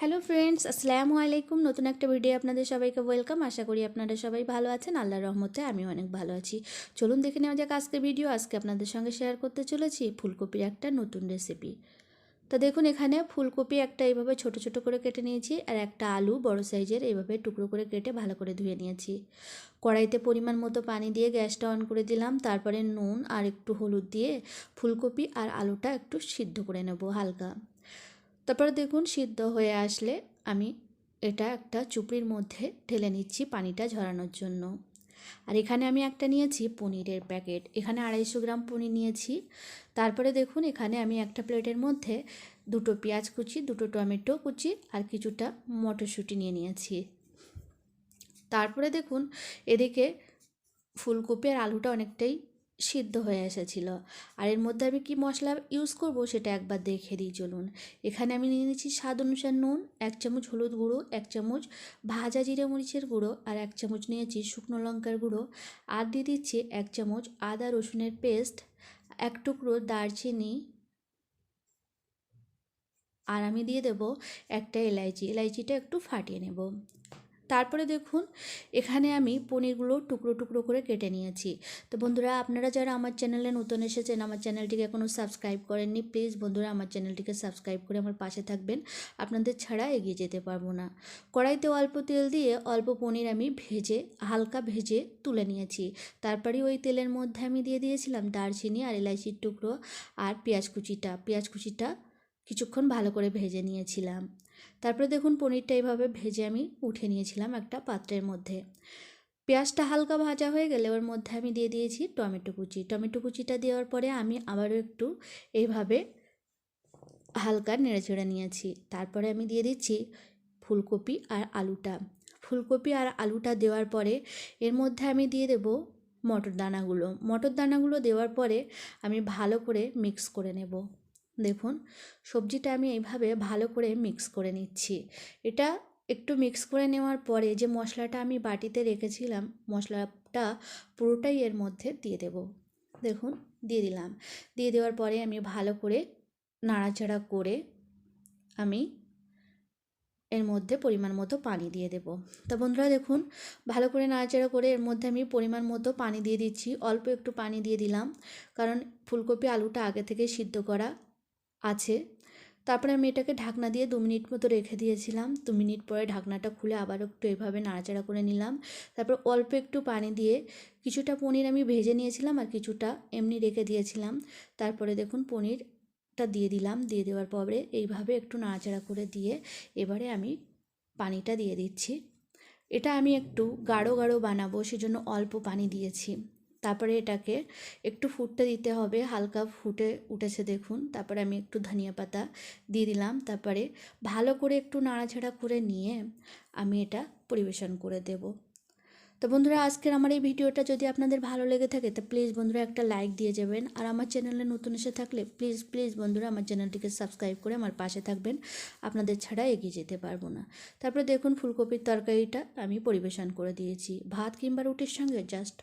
Hello friends, আসসালামু আলাইকুম। নতুন একটা ভিডিও আপনাদের সবাইকে ওয়েলকাম। আশা করি আপনারা সবাই ভালো আছেন। আল্লাহর রহমতে আমি অনেক ভালো আছি। চলুন দেখে নেওয়া যাক আজকে ভিডিও। আজকে আপনাদের সঙ্গে শেয়ার করতে চলেছি ফুলকপির একটা নতুন রেসিপি তো দেখুন, এখানে ফুলকপি একটা এইভাবে ছোট ছোট করে কেটে নিয়েছি আর একটা আলু বড় সাইজের এইভাবে টুকরো করে কেটে ভালো করে ধুয়ে নিয়েছি। কড়াইতে পরিমাণ মতো পানি দিয়ে গ্যাসটা অন করে দিলাম। তারপরে নুন আর একটু হলুদ দিয়ে ফুলকপি আর আলুটা একটু সিদ্ধ করে নেব হালকা। তারপরে দেখুন সিদ্ধ হয়ে আসলে আমি এটা একটা চুপড়ির মধ্যে ঢেলে নিচ্ছি পানিটা ঝরানোর জন্য। আর এখানে আমি একটা নিয়েছি পনিরের প্যাকেট। এখানে আড়াইশো গ্রাম পনির নিয়েছি। তারপরে দেখুন এখানে আমি একটা প্লেটের মধ্যে দুটো পেঁয়াজ কুচি, দুটো টমেটো কুচি আর কিছুটা মটরশুঁটি নিয়ে নিয়েছি। তারপরে দেখুন এদিকে ফুলকপি আর আলুটা অনেকটাই সিদ্ধ হয়ে এসেছিল। আর এর মধ্যে আমি কি মশলা ইউজ করব সেটা একবার দেখে দিই, চলুন। এখানে আমি নিয়ে নিচ্ছি স্বাদ অনুসার নুন, এক চামচ হলুদ গুঁড়ো, এক চামচ ভাজা জিরে মরিচের গুঁড়ো, আর এক চামচ নিয়েছি শুকনো লঙ্কার গুঁড়ো। আর দিয়ে দিচ্ছি এক চামচ আদা রসুনের পেস্ট এক টুকরো দারচিনি। আর আমি দিয়ে দেব একটা এলাইচি, এলাইচিটা একটু ফাটিয়ে নেব। তারপরে দেখুন, এখানে আমি পনিরগুলো টুকরো টুকরো করে কেটে নিয়েছি। তো বন্ধুরা, আপনারা যারা আমার চ্যানেলে নতুন এসেছেন, আমার চ্যানেলটিকে এখনও সাবস্ক্রাইব করেননি, প্লিজ বন্ধুরা, আমার চ্যানেলটিকে সাবস্ক্রাইব করে আমার পাশে থাকবেন। আপনাদের ছাড়া এগিয়ে যেতে পারব না। কড়াইতে অল্প তেল দিয়ে অল্প পনির আমি ভেজে, হালকা ভেজে তুলে নিয়েছি। তারপরে ওই তেলের মধ্যে আমি দিয়ে দিয়েছিলাম দারচিনি আর এলাইচির টুকরো আর পেঁয়াজ কুচিটা। পেঁয়াজ কুচিটা কিছুক্ষণ ভালো করে ভেজে নিয়েছিলাম। তারপরে দেখুন পনিরটা এইভাবে ভেজে আমি উঠে নিয়েছিলাম একটা পাত্রের মধ্যে। পেঁয়াজটা হালকা ভাজা হয়ে গেলে ওর মধ্যে আমি দিয়ে দিয়েছি টমেটো কুচি। টমেটো কুচিটা দেওয়ার পরে আমি আবারও একটু এইভাবে হালকা নেড়ে চেড়ে নিয়েছি। তারপরে আমি দিয়ে দিচ্ছি ফুলকপি আর আলুটা। ফুলকপি আর আলুটা দেওয়ার পরে এর মধ্যে আমি দিয়ে দেব মটর দানাগুলো মটর দানাগুলো দেওয়ার পরে আমি ভালো করে মিক্স করে নেব। দেখুন, সবজিটা আমি এইভাবে ভালো করে মিক্স করে নিচ্ছি। এটা একটু মিক্স করে নেওয়ার পরে যে মশলাটা আমি বাটিতে রেখেছিলাম, মশলাটা পুরোটাই এর মধ্যে দিয়ে দেব। দেখুন, দিয়ে দিলাম। দিয়ে দেওয়ার পরে আমি ভালো করে নাড়াচাড়া করে আমি এর মধ্যে পরিমাণ মতো পানি দিয়ে দেব। তা বন্ধুরা দেখুন, ভালো করে নাড়াচাড়া করে এর মধ্যে আমি পরিমাণ মতো পানি দিয়ে দিচ্ছি। অল্প একটু পানি দিয়ে দিলাম, কারণ ফুলকপি আলুটা আগে থেকে সিদ্ধ করা আছে। তারপরে আমি এটাকে ঢাকনা দিয়ে দু মিনিট মতো রেখে দিয়েছিলাম। দু মিনিট পরে ঢাকনাটা খুলে আবার একটু এভাবে নাড়াচাড়া করে নিলাম। তারপর অল্প একটু পানি দিয়ে কিছুটা পনির আমি ভেজে নিয়েছিলাম আর কিছুটা এমনি রেখে দিয়েছিলাম। তারপরে দেখুন পনিরটা দিয়ে দিলাম। দিয়ে দেওয়ার পরে এইভাবে একটু নাড়াচাড়া করে দিয়ে এবারে আমি পানিটা দিয়ে দিচ্ছি। এটা আমি একটু গাঢ় গাঢ় বানাবো, সেজন্য অল্প পানি দিয়েছি। তারপরে এটাকে একটু ফুটতে দিতে হবে, হালকা ফুটে উঠেছে দেখুন। তারপরে আমি একটু ধনিয়া পাতা দিয়ে দিলাম। তারপরে ভালো করে একটু নাড়াচাড়া করে নিয়ে আমি এটা পরিবেশন করে দেব। তো বন্ধুরা, আজকের আমার এই ভিডিওটা যদি আপনাদের ভালো লেগে থাকে, তো প্লিজ বন্ধুরা একটা লাইক দিয়ে যাবেন। আর আমার চ্যানেলে নতুন এসে থাকলে প্লিজ প্লিজ বন্ধুরা আমার চ্যানেলটিকে সাবস্ক্রাইব করে আমার পাশে থাকবেন। আপনাদের ছাড়া এগিয়ে যেতে পারব না। তারপরে দেখুন, ফুলকপির তরকারিটা আমি পরিবেশন করে দিয়েছি। ভাত কিংবা রুটির সঙ্গে জাস্ট